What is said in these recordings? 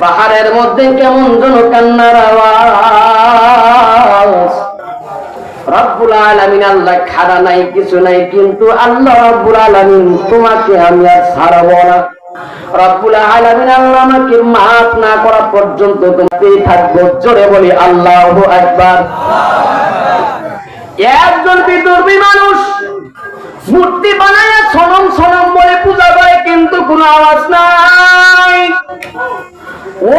পাহাড়ের মধ্যে কেমন যেন কান্নার আওয়াজ। রব্বুল আলামিন আল্লাহ খাড়া নাই, কিছু নাই, কিন্তু আল্লাহ রব্বুল আলামিন তোমাকে আমি আর ছাড়বো না। একজন বিদুর্বী মানুষ মূর্তি বানায় সনম সনম বলে পূজা করে, কিন্তু কোনো আওয়াজ নাই।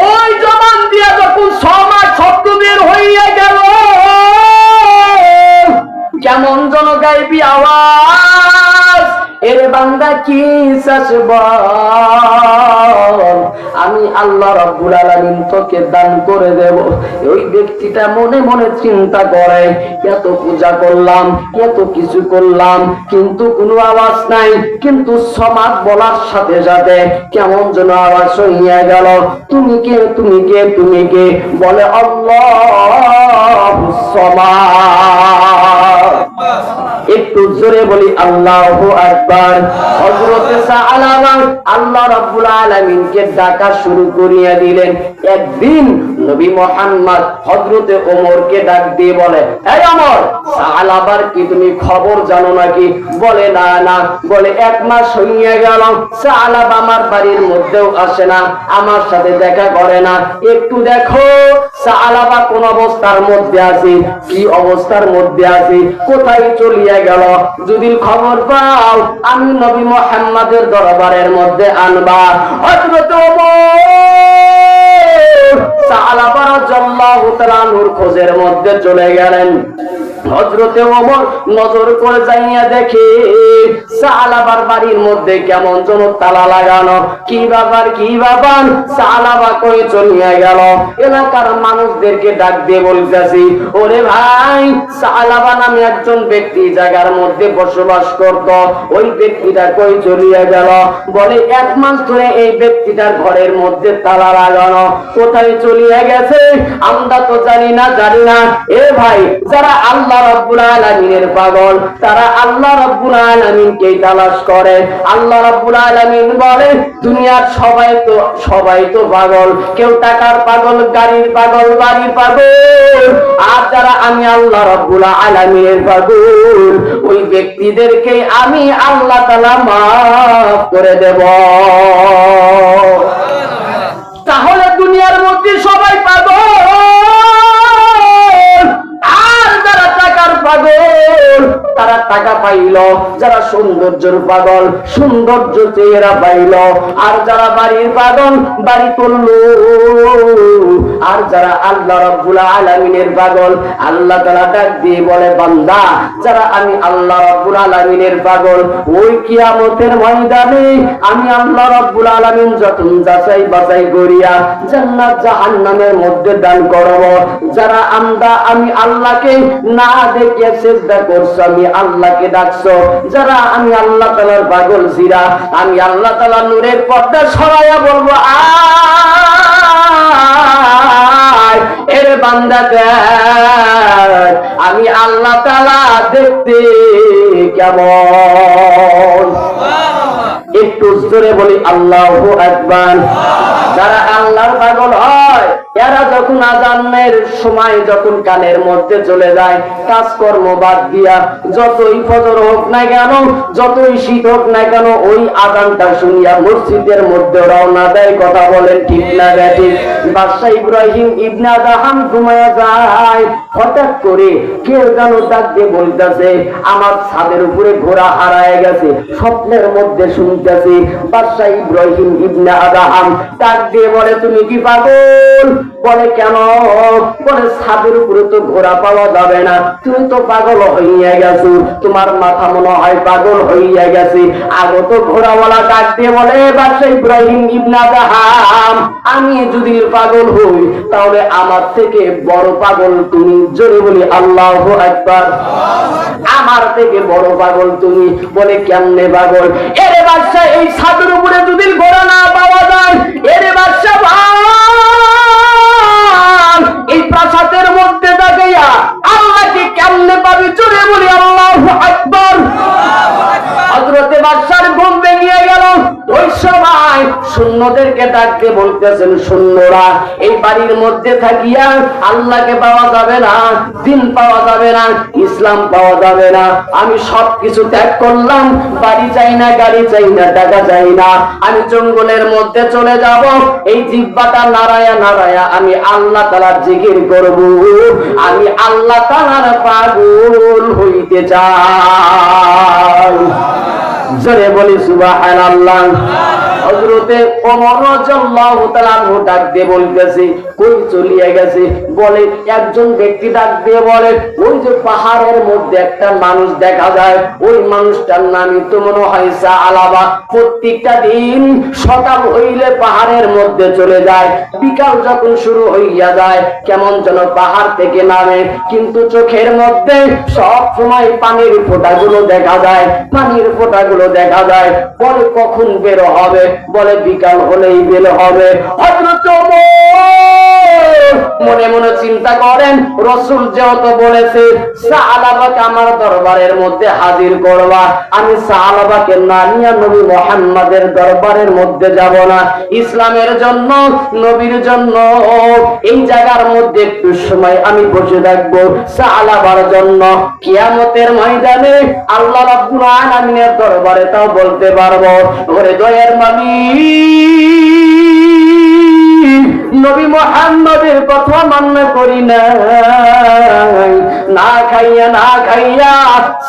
ওই জবান দিয়া যখন সমাজ শব্দ বের হইয়া গেল, কেমন জন গাইবি আওয়াজ। এর বান্দা, কি বল? আমি আল্লাহ রব্বুল আলামিন তোকে দান করে দেব। ওই ব্যক্তিটা মনে মনে চিন্তা করে, এত পূজা করলাম, এত কিছু করলাম, কিন্তু কোনো আওয়াজ নাই, কিন্তু সমাজ বলার সাথে সাথে কেমন যেন আওয়াজ হইয়া গেল। তুমি কে তুমি কে তুমি কে? বলে, আল্লাহ, সমাজ। একটু জোরে বলি আল্লাহ আকবার। আল্লাহ রাব্বুল আলামিনকে ডাকা শুরু করিয়া দিলেন। একদিন নবী মুহাম্মদ হযরতে ওমরকে ডাক দিয়ে বলে, এই ওমর সালাবার কি তুমি খবর জানো নাকি? বলে, না না। বলে, এক মাস হইয়া গেল সালাব আমার বাড়ির মধ্যেও আসে না, আমার সাথে দেখা করে না। একটু দেখো সালাবা কোন অবস্থার মধ্যে আছে, কি অবস্থার মধ্যে আছে, কোথায় চলিয়া গেল? যদি খবর পাও, আমি নবী মোহাম্মদের দরবারের মধ্যে আনবা। হযরত ওমর খোঁজের মধ্যে চলে গেলেন। হজরতে ওমর নজর করে যাইয়া দেখে সালাবার বাড়ির মধ্যে কেমন তালা লাগানো। কি ব্যাপার, কি সালাবা কই চলিয়া গেল? এলাকার মানুষদেরকে ডাক দিয়ে বলতেছি, ওরে ভাই সালাবা নামে একজন ব্যক্তি জায়গার মধ্যে বসবাস করত। ওই ব্যক্তিটা কই চলিয়া গেল? বলে, এক মাস ধরে এই ব্যক্তিটার ঘরের মধ্যে তালা লাগানো। কোথায় চলিয়া গেছে? আমরা তো জানি না জানি না। এ ভাই, যারা আল্লাহ রব্বুল আলামিনের পাগল, তারা আল্লাহ রব্বুল আলামিনকে তালাশ করে। আল্লাহ রব্বুল আলামিন বলে, দুনিয়ার সবাই তো সবাই তো পাগল। কেউ টাকার পাগল, গাড়ির পাগল, বাড়ির পাগল। আর যারা আমি আল্লাহ রব্বুল আলামিনের পাগল, ওই ব্যক্তিদেরকে আমি আল্লাহ তাআলা মাফ করে দেব। তাহলে দুনিয়ার মধ্যে সবাই পাগল। টাকার পাগল। তারা টাকা পাইল, যারা সৌন্দর্যের পাগল, সৌন্দর্য চেহারা পাইল। আর যারা বাড়ির পাগল, বাড়ি করল আর যারা আল্লাহ রব্বুল আলামিনের পাগল, আল্লাহ তাআলা ডাক দিয়ে বলে, বান্দা, যারা আমি আল্লাহ রব্বুল আলামিনের পাগল, ওই কিয়ামতের ময়দানে আমি আল্লাহ রব্বুল আলামিন যখন যাচাই বাছাই করিয়া জান্নাত জাহান্নামের মধ্যে দান করব, যারা আমরা, আমি আল্লাহকে না করছ? আমি আল্লাহকে ডাকছো। যারা আমি আল্লাহ তাআলার পাগল জিরা, আমি আল্লাহ তাআলা নূরের পর্দা সরাইয়া বলব এর বান্দা আমি আল্লাহ তাআলা দেখতে কেমন? একটু জোরে বলি, আল্লাহু আকবার। যারা আল্লাহর পাগল হয় এরা যখন আজানের সময় যখন কানের মধ্যে চলে যায়, কাজকর্ম বাদ দিয়া যতই ফজর হোক না কেন, যতই শীত হোক না কেন, ওই আজানটা শুনিয়া মসজিদের মধ্যে রওনা দেয়। কথা বলেন ঠিক না ব্যাটি? বাদশাহ ইব্রাহিম ইবনা দাহাম ঘুমায়া যায়। হঠাৎ করে কেউ যেন ডাক দিয়ে বলতেছে, আমার ছাদের উপরে ঘোড়া হারায় গেছে, স্বপ্নের মধ্যে শুনতেছি বাদশাহ ইব্রাহিম ইবনা আদাহাম ডাক দিয়ে বলে, তুমি কি পাগল? বলে কেন? বলে, ছাদের উপরে তো ঘোড়া পাওয়া যাবে না। তুমি তো পাগল হইয়া গেছো। তোমার মাথা মনে হয় পাগল হইয়া গেছে। আগত ঘোড়াওয়ালা ডাক দিয়ে বলে বাদশাহ ইব্রাহিম ইবনা আদাহাম, আমি যদি পাগল হই, তাহলে আমার থেকে বড় পাগল তুমি জোরে বলি, আল্লাহ একবার আমার থেকে বড় পাগল তুমি বলে, কেমনে পাগল? এরে বাদশা এই ছাদের উপরে যদি ঘোড়া না পাওয়া যায়, এরে বাদশা ভাই! পাবি জোরে বলি আল্লাহ আকবর। হজরতে বাদশার ওই সময় শূন্যদেরকে ডাকতে বলতেছেন, শূন্যরা, এই বাড়ির মধ্যে থাকিয়া আল্লাহকে পাওয়া যাবে না, দিন পাওয়া যাবে না, ইসলাম পাওয়া যাবে না। আমি সব কিছু ত্যাগ করলাম, বাড়ি চাই না, গাড়ি চাই না, টাকা চাই না। আমি জঙ্গলের মধ্যে চলে যাব, এই জিব্বাটা নারায়া নারায়া আমি আল্লাহ তালার জিকির করব। আমি আল্লাহ তালার পাগল হইতে চাই। জোরে বলি সুবহানাল্লাহ। হযরতে ওমর রাদিয়াল্লাহু তাআলা ডাক দিয়ে বলতেছে, কই চলিয়ে গেছে? বলে, একজন ব্যক্তি ডাক দিয়ে বলে, ওই যে পাহাড়ের মধ্যে একটা মানুষ দেখা যায়, ওই মানুষটার নামই তো মনে হয় আলাবা। প্রত্যেকটা দিন সকাল হইলে পাহাড়ের মধ্যে চলে যায়, বিকাল যখন শুরু হইয়া যায়, কেমন যেন পাহাড় থেকে নামে। কিন্তু চোখের মধ্যে সব সময় পানির ফোঁটাগুলো দেখা যায়, পানির ফোঁটাগুলো দেখা যায়। বলে, কখন বের হবে? বলে বিকাল হলেই বের হবে। মনে মনে চিন্তা করেন, রসুল যেহেতু বলেছে, সাহাবাকে আমার দরবারের মধ্যে হাজির করবা। আমি সাহাবাকে না নিয়ে নবী মোহাম্মদের দরবারের মধ্যে যাব না। ইসলামের জন্য, নবীর জন্য, এই জায়গার মধ্যে একটু সময় আমি বসে থাকব সাহাবার জন্য। কিয়ামতের ময়দানে আল্লাহ রাব্বুল আলামিনের দরবারে তাও বলতে পারব, ওরে দয়ের মালিক নবী মোহাম্মদের কথা মান্য করি না না খাইয়া না খাইয়া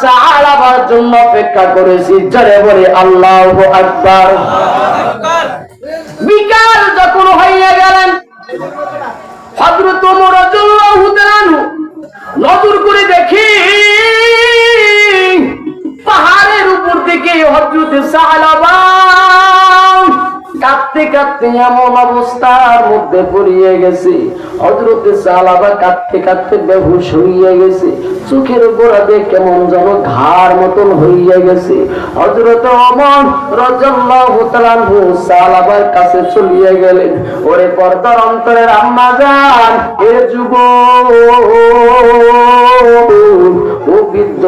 সাহাবার জন্য অপেক্ষা করেছি। জরে বলে, আল্লাহ আকবার। বিকাল যখন হইয়া গেলেন আনহু নজর করে দেখি, পাহাড়ের উপর থেকে হযরত সাহাবা কাঁদতে কাঁদতে এমন অবস্থার মধ্যে পড়িয়ে গেছে। হজরত সালাবা কাঁদতে কাঁদতে বেহুশ হইয়া গেছে। চোখের গোড়াতে কেমন যেন ঘাড় মতন হইয়া গেছে। হজরত অমন রজল্লাহু তাআলা সালাবার কাছে চলিয়ে গেলেন। ওরে পর্দার অন্তরের আম্মা যান এ যুব ও বৃদ্ধ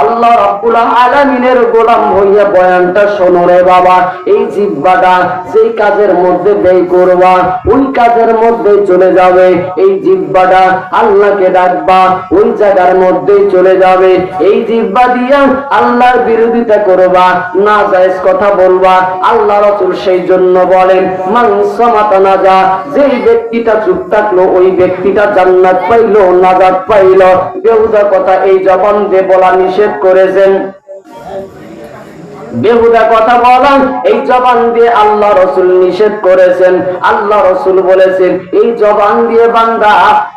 আল্লাহ রাব্বুল আলামিনের গোলাম হইয়া বয়ানটা শোনো রে বাবা। এই জিব্বাটা যেই কাজের মধ্যে ব্যয় করবা, ওই কাজের মধ্যে চলে যাবে। এই জিব্বাটা আল্লাহকে ডাকবা, ওই জায়গার মধ্যেই চলে যাবে। এই জিব্বা দিয়া আল্লাহর বিরোধিতা করবা, না জায়েজ কথা বলবা। আল্লাহ রাসূল সেই জন্য বলেন, মান সামাতা নাজা যেই ব্যক্তিটা চুপ থাকল, ওই ব্যক্তিটা জান্নাত পাইলো, নাজাত পাইলো। বেহুদা কথা এই জবান দিয়ে বলা নিষেধ করেছেন। বেহুদা কথা বলা এই জবান দিয়ে আল্লাহ রসুল নিষেধ করেছেন। আল্লাহ রসুল বলেছেন, এই জবান দিয়ে বান্দা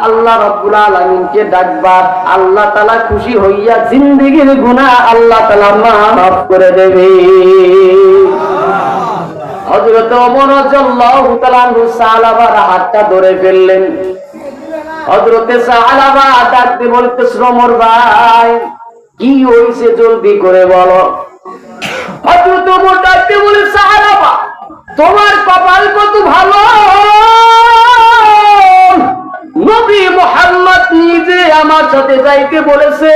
আল্লাহ রব্বুল আলমিনকে ডাকবা আল্লাহ তালা খুশি হইয়া জিন্দিগির গুণা আল্লাহ তালা মাফ করে দেবে। হজরত তাআলা আনহু হাতটা ধরে ফেললেন। হজরতে সাহাবা ডাকতে বলতে শ্রমর ভাই, কি হইছে জলদি করে বলো? তোমার কপাল কত ভালো? নবী মোহাম্মদ নিজে আমার সাথে যাইতে বলেছে।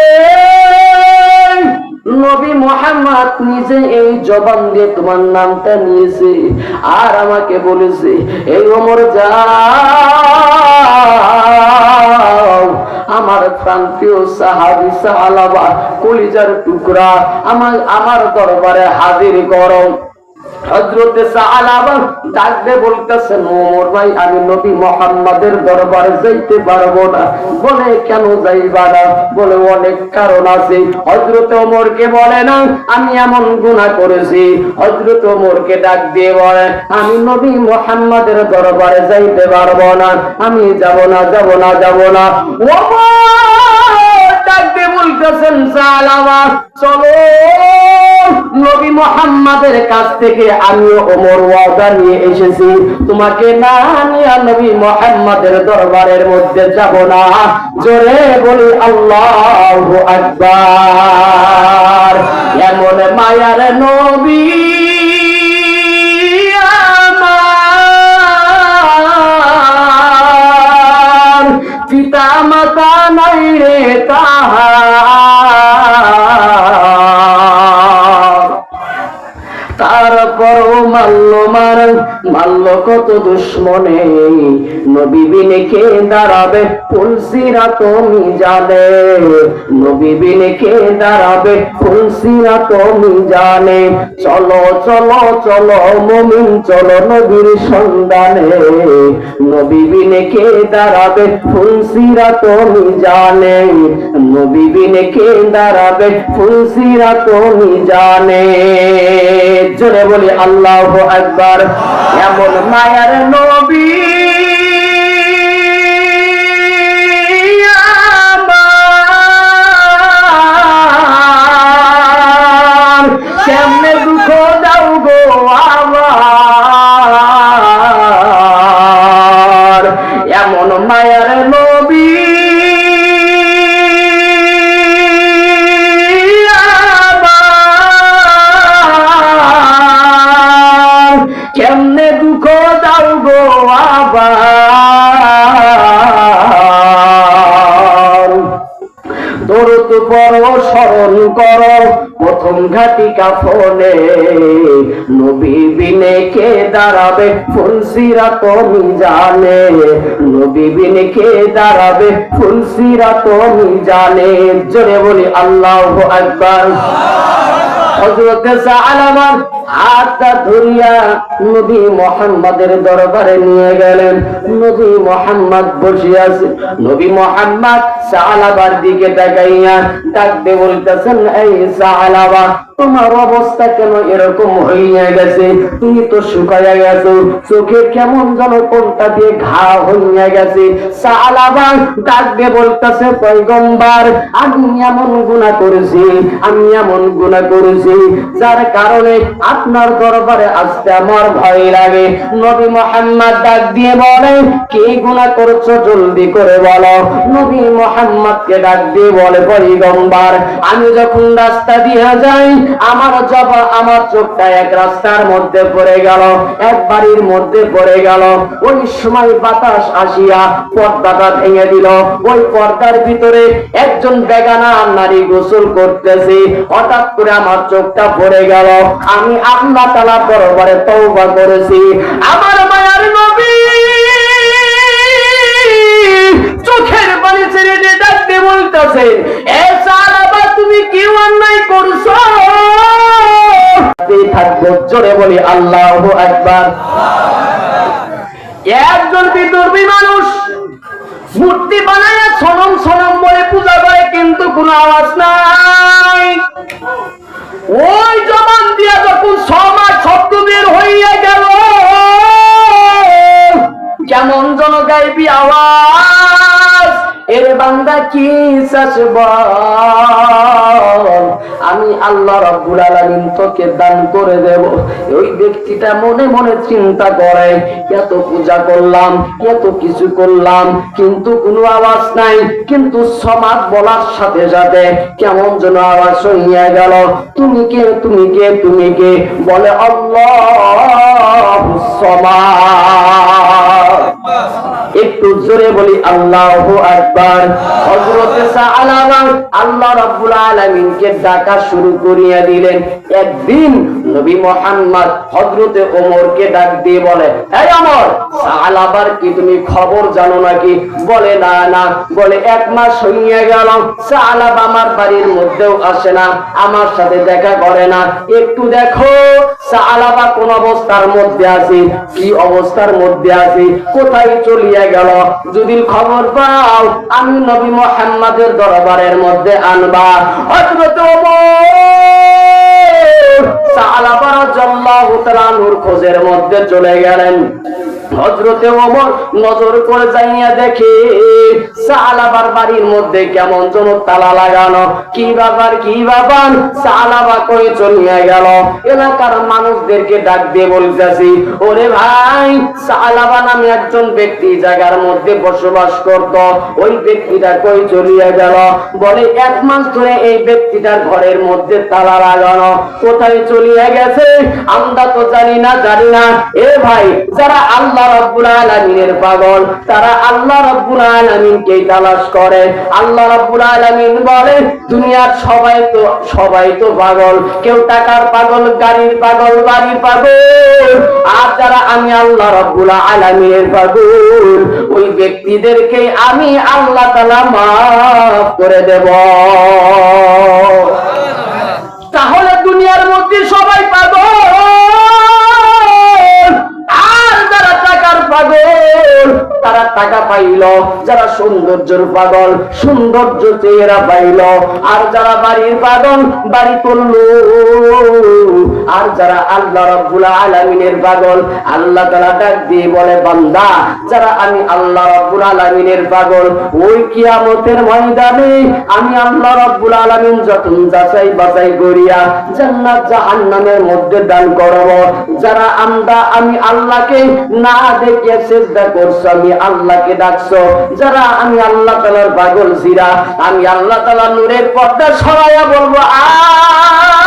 নবী মোহাম্মদ নিজে এই জবান দিয়ে তোমার নামটা নিয়েছে আর আমাকে বলেছে, এই ওমর যাও আমার প্রান্তীয় সাহাবি সাহালাবা কলিজার টুকরা আমার আমার দরবারে হাজির গরম। ডাকবে আমি মোহাম্মদের দরবারে যাইতে পারব না। আমি এমন গুনাহ করেছি। হজরত ওমরকে ডাক দিয়ে বলে, আমি নবী মোহাম্মদের দরবারে যাইতে পারব না। আমি যাব না যাব না যাব না। ডাক দিয়ে বলতেছেন চলো। নবী মোহাম্মদের কাছ থেকে আমি ওমর ওয়াদা নিয়ে এসেছি। তোমাকে না নিয়ে নবী মোহাম্মদের দরবারের মধ্যে যাব না। জোরে বলি আল্লাহ আকবার। এমন মায়ার নবী পিতা মাতা নাই রে তাহার। মারলো মার মারলো কত দুশ্মনে। নবী বিনে কে দাঁড়াবে? ফুলসিরা তুমি জানে। নবী বিনে কে দাঁড়াবে? ফুলসিরা তুমি জানে। চলো চলো চলো, মুমিন, চলো নবীর সন্ধানে। নবী বিনে কে দাঁড়াবে? ফুলসিরা তুমি জানে। নবী বিনে কে দাঁড়াবে? ফুলসিরা তুমি জানে। জোরে বলি, আল্লাহ একবার এমন মায়ার নবী আমার। কেমনে দুঃখ দাও গো কেমনে দুঃখ দাও গো আবার? দরদ পর স্মরণ কর, প্রথম ঘাটি কাফনে নবী বিনে কে দাঁড়াবে ফুলসিরা তুমি জানে। নবী বিনে কে দাঁড়াবে ফুলসিরা তুমি জানে। জোরে বলি, আল্লাহ আকবার। দরবারে নিয়ে গেলেন। নবী মোহাম্মদ নবী মোহাম্মদ দিকে বলতেছেন, এই তোমার অবস্থা কেন এরকম হইয়া গেছে? তুমি তো শুকাইয়া গেছো। চোখে কেমন যেন কোনটা দিয়ে ঘা হইয়া গেছে। সালাবা ডাকতে বলতেছে, পয়গম্বর, আমি এমন গুনাহ করেছি, আমি এমন গুনাহ করেছি যার কারণে আপনার দরবারে আসতে আমার ভয় লাগে। নবী মোহাম্মদ ডাক দিয়ে বলে, কি গুনাহ করছ জলদি করে বলো। নবী মোহাম্মদকে ডাক দিয়ে বলে, পয়গম্বর, আমি যখন রাস্তা দিয়ে যাই, আমার জব, আমার চোখটা এক রাস্তার মধ্যে পড়ে গেল, এক বাড়ির মধ্যে পড়ে গেল। ওই সময় বাতাস আসিয়া পর্দাটা ভেঙে দিল। ওই পর্দার ভিতরে একজন বেগানা নারী গোসল করতেছে। হঠাৎ করে আমার চোখটা পড়ে গেল। আমি আল্লাহ তালা দরবারে তওবা করেছি। আমার মায়ার নবী চোখের পানি ছেড়ে দিয়ে ডাকতে বলতেছে, এ তুমি কি অন্যায় করছ? থাকব জোরে বলি, আল্লাহ একবার একজন বিদর্মী মানুষ মূর্তি বানায় সনম সনম বলে পূজা করে, কিন্তু কোনো আওয়াজ নাই। ওই জমান দিয়া যখন সমাজ শব্দ বের হইয়া গেল, কেমন জন গাইবি আওয়াজ। এর বান্দা কি বল আমি আল্লাহ রাব্বুল আলামিন তোকে দান করে দেব। ওই ব্যক্তিটা মনে মনে চিন্তা করে এত পূজা করলাম এত কিছু করলাম, কিন্তু কোনো আওয়াজ নাই, কিন্তু সমাজ বলার সাথে সাথে কেমন যেন আওয়াজ হইয়া গেল। তুমি কে তুমি কে তুমি কে? বলে, আল্লাহ সমাজ একটু জোরে বলি, আল্লাহ আকবার। আল্লাহ রাব্বুল আলামিনকে ডাকা শুরু করিয়া দিলেন। একদিন নবী মুহাম্মদ হযরতে ওমরকে ডাক দিয়ে বলে, এই ওমর সালাবার কি তুমি খবর জানো নাকি? বলে, না না। বলে, এক মাস হইয়া গেল সালাব আমার বাড়ির মধ্যেও আসে না, আমার সাথে দেখা করে না। একটু দেখো সালাবা কোন অবস্থার মধ্যে আছে, কি অবস্থার মধ্যে আছে, কোথায় চলিয়া গেল? যদি খবর পাও, আমি নবী মোহাম্মদের দরবারের মধ্যে আনবা। হযরত ওমর সালাবা জল্লাহ নূর খোঁজের মধ্যে চলে গেলেন। হজরতে ওমর নজর করে যাইয়া দেখে সালাবার বাড়ির মধ্যে কেমন যেন তালা লাগানো। কি ব্যাপার কি ব্যাপার? সালাবা কয়ে চলিয়া গেল? এলাকার মানুষদেরকে ডাক দিয়ে বলতেছি, ওরে ভাই সালাবা নামে একজন ব্যক্তি জায়গার মধ্যে বসবাস করত। ওই ব্যক্তিটা কই চলিয়া গেল? বলে, এক মাস ধরে এই ব্যক্তিটার ঘরের মধ্যে তালা লাগানো। কোথায় চলিয়া গেছে? আমরা তো জানি না জানি না। এ ভাই, যারা আল্লাহ রব্বুল আলামিনের পাগল। তারা আল্লাহ রব্বুল তালাশ করে। আল্লাহ রব্বুল দুনিয়ার সবাই তো সবাই তো পাগল। কেউ টাকার পাগল, গাড়ির পাগল পাগল। আর যারা আমি আল্লাহ রব্বুল পাগল, ওই ব্যক্তিদেরকে আমি আল্লাহ তাআলা মাফ করে দেব। তাহলে দুনিয়ার মধ্যে সবাই পাগল। পাগল। তারা টাকা পাইল, যারা সৌন্দর্যের পাগল, সৌন্দর্য চেহারা পাইল। আর যারা বাড়ির পাগল, বাড়ি করল। আর যারা আল্লাহ রব্বুল আলামিনের পাগল, আল্লাহ তাআলা ডাক দিয়ে বলে, বান্দা, যারা আমি আল্লাহ রব্বুল আলামিনের পাগল, ওই কিয়ামতের ময়দানে আমি আল্লাহ রব্বুল আলামিন যখন যাচাই বাছাই করিয়া জান্নাত জাহান্নামের মধ্যে দান করব, যারা আমরা, আমি আল্লাহকে না দেখে চেষ্টা করছ, আমি আল্লাহকে ডাকছো, যারা আমি আল্লাহ তাআলার পাগল ছিরা, আমি আল্লাহ তাআলা নূরের পর্দা সরাইয়া বলব আয়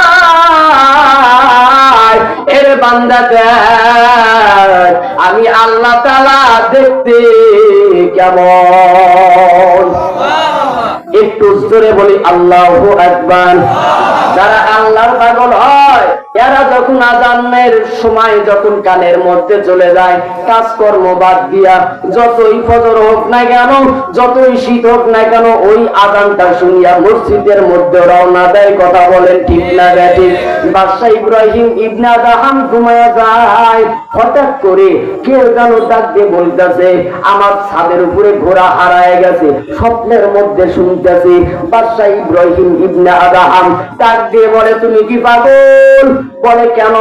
এর বান্দা দেখ, আমি আল্লাহ তালা দেখতে কেমন? একটু জোরে বলি, আল্লাহ একবার যারা আল্লাহর পাগল হয় এরা যখন আজানের সময় যখন কানের মধ্যে চলে যায়, কাজকর্ম বাদ দিয়া যতই ফজর হোক না কেন, যতই শীত হোক না কেন, ওই আজানটা শুনিয়া মসজিদের মধ্যে রওনা দেয়। কথা বলেন ঠিক না ব্যাটি? বাদশাহ ইব্রাহিম ইবনা দাহাম ঘুমায়া যায়। হঠাৎ করে কেউ যেন ডাক দিয়ে বলতেছে, আমার ছাদের উপরে ঘোড়া হারায় গেছে, স্বপ্নের মধ্যে শুনতেছি বাদশাহ ইব্রাহিম ইবনে আদাহাম ডাক দিয়ে বলে, তুমি কি পাগল? বলে কেন?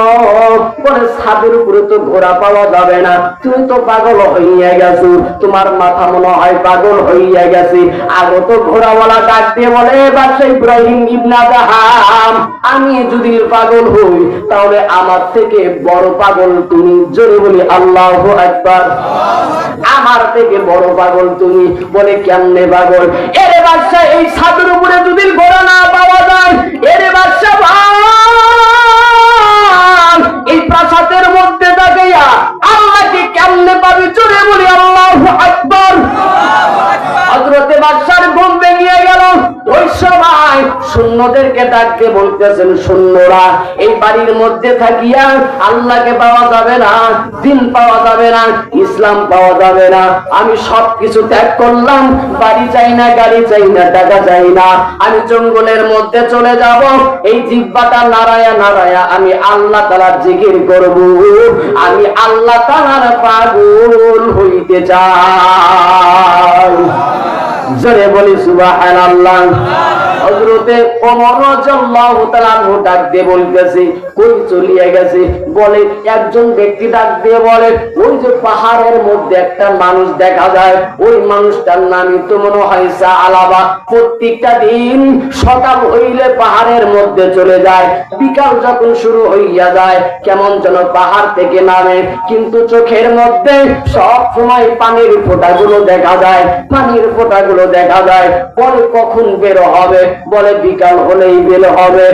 বলে, ছাদের উপরে তো ঘোড়া পাওয়া যাবে না। তুমি তো পাগল হইয়া গেছো। তোমার মাথা মনে হয় পাগল হইয়া গেছে। আগে তো ঘোড়াওয়ালা ডাক দিয়ে বলে বাদশাহ ইব্রাহিম ইবনে আদাহাম আমি যদি পাগল হই, তাহলে আমার থেকে বড় পাগল তুমি। জোরে বলি, আল্লাহ একবার আমার থেকে বড় পাগল তুমি। বলে, কেমনে পাগল? এরে বাদশা এই ছাদের উপরে যদি ঘোড়া না পাওয়া যায়, এরে বাদশা ভাই! এই প্রাসাদের মধ্যে দাঁড়াইয়া আল্লাহকে কেমনে পাবি চলে বলি, আল্লাহ আকবর। হজরতে বাদশার ঘুম ভেঙে গেল। ওই সময় শূন্যদেরকে ডাকতে বলতেছেন, শূন্যরা, এই বাড়ির মধ্যে থাকিয়া আল্লাহকে পাওয়া যাবে না, দিন পাওয়া যাবে না, ইসলাম পাওয়া যাবে না। আমি সব কিছু ত্যাগ করলাম, বাড়ি চাই না, গাড়ি চাই না, টাকা চাই না। আমি জঙ্গলের মধ্যে চলে যাব, এই জিব্বাটা নাড়ায়া নাড়ায়া আমি আল্লাহ তালার জিকির করব। আমি আল্লাহ তালার পাগল হইতে চাই। জোরে বলি সুবহানাল্লাহ। হযরতে ওমর রাদিয়াল্লাহু তাআলা ডাক দিয়ে বলতেছে, কই চলিয়ে গেছে? বলে, একজন ব্যক্তি ডাক দিয়ে বলে, ওই যে পাহাড়ের মধ্যে একটা মানুষ দেখা যায়, ওই মানুষটার নামই তো মনে হয় আলাবা। প্রত্যেকটা দিন সকাল হইলে পাহাড়ের মধ্যে চলে যায়, বিকাল যখন শুরু হইয়া যায়, কেমন যেন পাহাড় থেকে নামে, কিন্তু চোখের মধ্যে সব সময় পানির ফোঁটাগুলো দেখা যায়, পানির ফোঁটাগুলো দেখা যায়, পরে কখন বের হবে? বলে বিকাল হলেই বের হবে।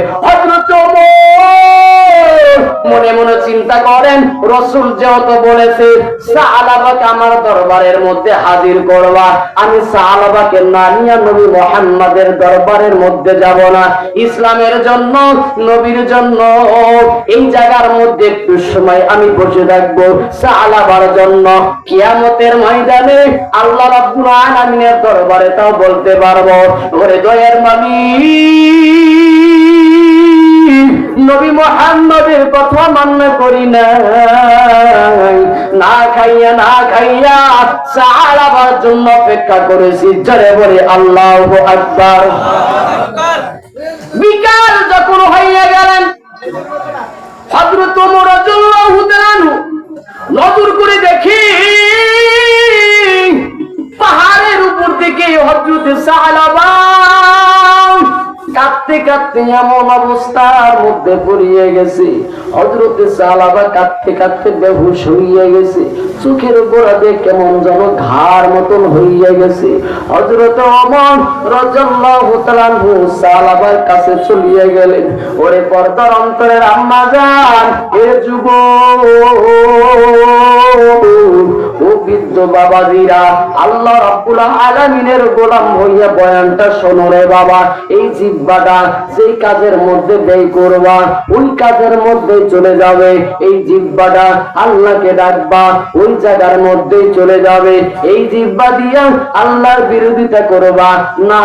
মনে মনে চিন্তা করেন, রসুল যেহেতু বলেছে, সাহাবাকে আমার দরবারের মধ্যে হাজির করবা। আমি সাহাবাকে না নিয়ে নবী মোহাম্মদের দরবারের মধ্যে যাব না। ইসলামের জন্য, নবীর জন্য, এই জায়গার মধ্যে একটু সময় আমি বসে থাকব সাহাবার জন্য। কিয়ামতের ময়দানে আল্লাহ রাব্বুল আলামিনের দরবারে তাও বলতে পারব, ওরে দয়ের মালিক নবী মোহাম্মদের কথা মান্য করি না না খাইয়া না খাইয়া সাহাবার জন্য অপেক্ষা করেছি। জরে বলে, আল্লাহ আকবার। বিকাল যখন হইয়া গেলেন আনহু নজর করে দেখি, পাহাড়ের উপর থেকে হযরত সাহাবা কাঁদতে কাঁদতে এমন অবস্থার মধ্যে পড়িয়ে গেছে। হজরত সালাবা কাঁদতে কাঁদতে বেহুশ হইয়া গেছে। চোখের গোড়াতে কেমন যেন ঘাড় মতন হইয়া গেছে। হজরত অমন রাদিয়াল্লাহু সালাবার কাছে চলিয়ে গেলেন। ওরে পর্দার অন্তরের আম্মা যান এ যুবক সম্মানিত বাবাজিরা, আল্লাহ রাব্বুল আলামিনের গোলাম হইয়া বয়ানটা বাবা। এই জিব্বাটা কাজের মধ্যে ব্যয় করবা, ওই কাজের মধ্যে চলে যাবে। এই জিব্বাটা আল্লাহকে ডাকবা, ওই জায়গার মধ্যেই চলে যাবে। এই জিব্বা দিয়া আল্লাহর বিরোধিতা করবা, না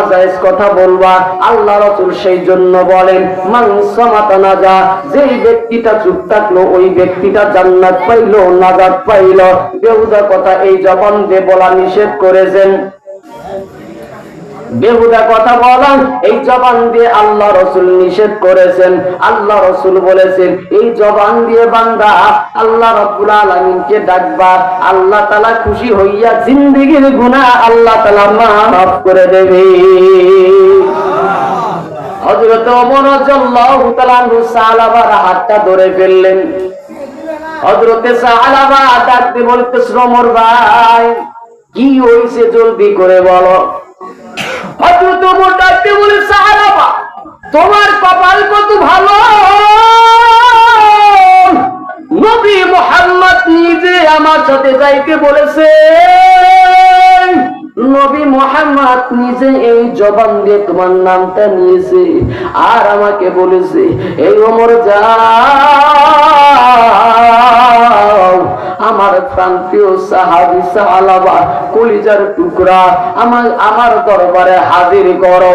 কথা বলবা। আল্লাহ সেই জন্য বলেন, মান সামাতা নাজা যেই ব্যক্তিটা চুপ থাকল, ওই ব্যক্তিটা জান্নাত পাইলো, নাজাত পাইলো। বেহুদা কথা, এই জবান দিয়ে বলা নিষেধ করেছেন, বেহুদা কথা বলা, এই জবান দিয়ে আল্লাহ রসুল নিষেধ করেছেন। আল্লাহ রসুল বলেছেন, এই জবান দিয়ে বান্দা আল্লাহ রব্বুল আলমিনকে ডাকবা, আল্লাহ তালা খুশি হইয়া জিন্দিগির গুণা আল্লাহ তালা মাফ করে দেবে। হজরত ওমর রাদিয়াল্লাহু তাআলা আনহু সাহাবার হাতটা ধরে ফেললেন। ডাকতে বলতেছিল, ওমর ভাই, কি জলদি করে বলো? ডাকতে বলে তোমার কপাল কত ভালো? নবী মোহাম্মদ নিজে আমার সাথে যাইতে বলেছে। নবী মোহাম্মদ নিজে এই জবান দিয়ে তোমার নামটা নিয়েছে আর আমাকে বলেছে, এই ওমর যাও প্রান্তীয় সাহাবি সাহালাবা কলিজার টুকরা আমার আমার দরবারে হাজির করো।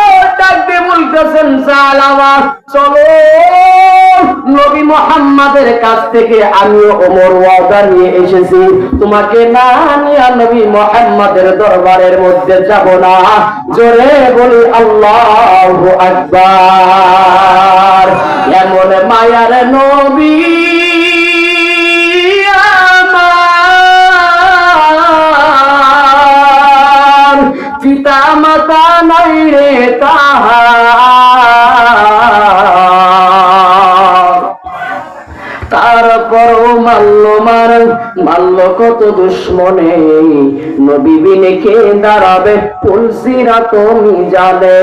ডাক দিয়ে বলতেছেন চলো। নবী মোহাম্মদের কাছ থেকে আমিও ওমর ওয়াদা নিয়ে এসেছি। তোমাকে না নিয়ে নবী মোহাম্মদের দরবারের মধ্যে যাব না। জোরে বলি, আল্লাহ আকবার। এমন মায়ার নবী পিতা মাতা নাই রে তাহার। তারপরও মাল্য মার মাল্য কত দুশ্মনে? নবী বিনে কে দাঁড়াবে? ফুলসিরা তুমি জানে।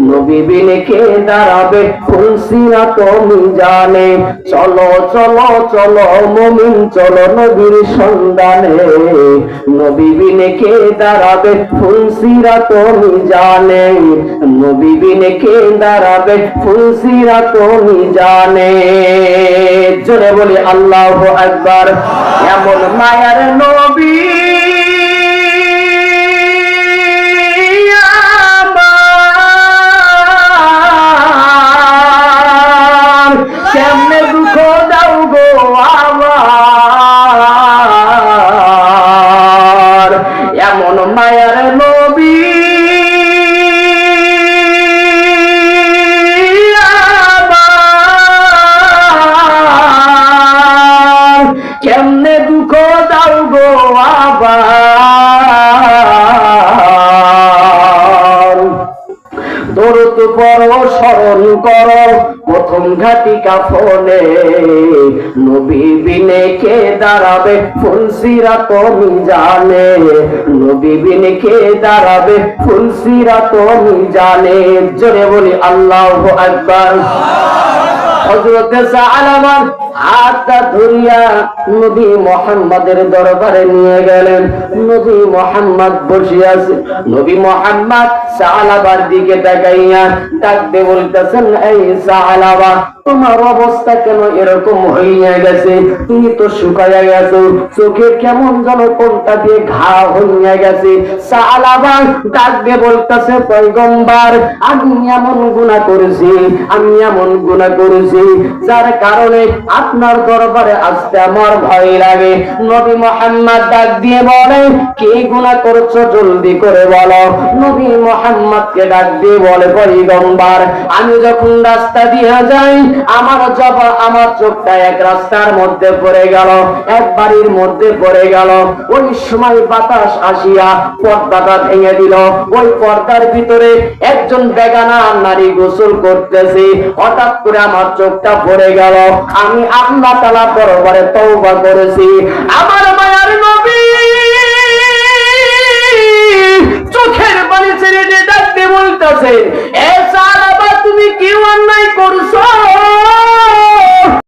নবী বিনে কে দাঁড়াবে? ফুলসিরা তুমি জানে। চলো চলো চলো, মমিন, চলো নবীর সন্ধানে। নবীবিনে কে দাঁড়াবে? ফুলসিরা তুমি জানে। নবী বিনে কে দাঁড়াবে? ফুলসিরা তুমি জানে জোরে বলি, আল্লাহ একবার এমন মায়ার নবী কেমনে স্মরণ কর, প্রথম ঘাটি কাফনে নবী বিনে কে দাঁড়াবে, ফুলসিরা তুমি জানে। নবী বিনে কে দাঁড়াবে, ফুলসিরা তুমি জানে। জোরে বলি, আল্লাহ আকবার। সালামান ধরিয়া নবী দরবারে নিয়ে গেলেন। নবী বসে আছে। নবী সালাবার দিকে ডাকতে বলতেছেন, এই সালাবা, তোমার অবস্থা কেন এরকম হইয়া গেছে? তুমি তো শুকাইয়া গেছো। চোখে কেমন যেন কোনটা দিয়ে ঘা হইয়া গেছে। সালাবা ডাকতে বলতেছে, পয়গম্বার, আমি এমন গুণা করেছি, আমি এমন গুণা করেছি যার কারণে আপনার দরবারে আসতে আমার ভয় লাগে। নবী মোহাম্মদ ডাক দিয়ে বলে, কি গুণা করছ জলদি করে বলো। নবী মোহাম্মদকে ডাক দিয়ে বলে, পয়গম্বার, আমি যখন রাস্তা দিয়ে যাই, আমার জব, আমার চোখটা এক রাস্তার মধ্যে পড়ে গেল, এক বাড়ির মধ্যে পড়ে গেল। ওই সময় বাতাস আসিয়া পর্দাটা ভেঙে দিল। ওই পর্দার ভিতরে একজন বেগানা নারী গোসল করতেছে। হঠাৎ করে আমার চোখটা পড়ে গেল। আমি আল্লাহ তালা দরবারে তৌবা করেছি। আমার মায়ার নবী চোখের পানি ছেড়ে যে ডাকতে বলতেছে, এ সারা তুমি কেউ অন্যায় করছ?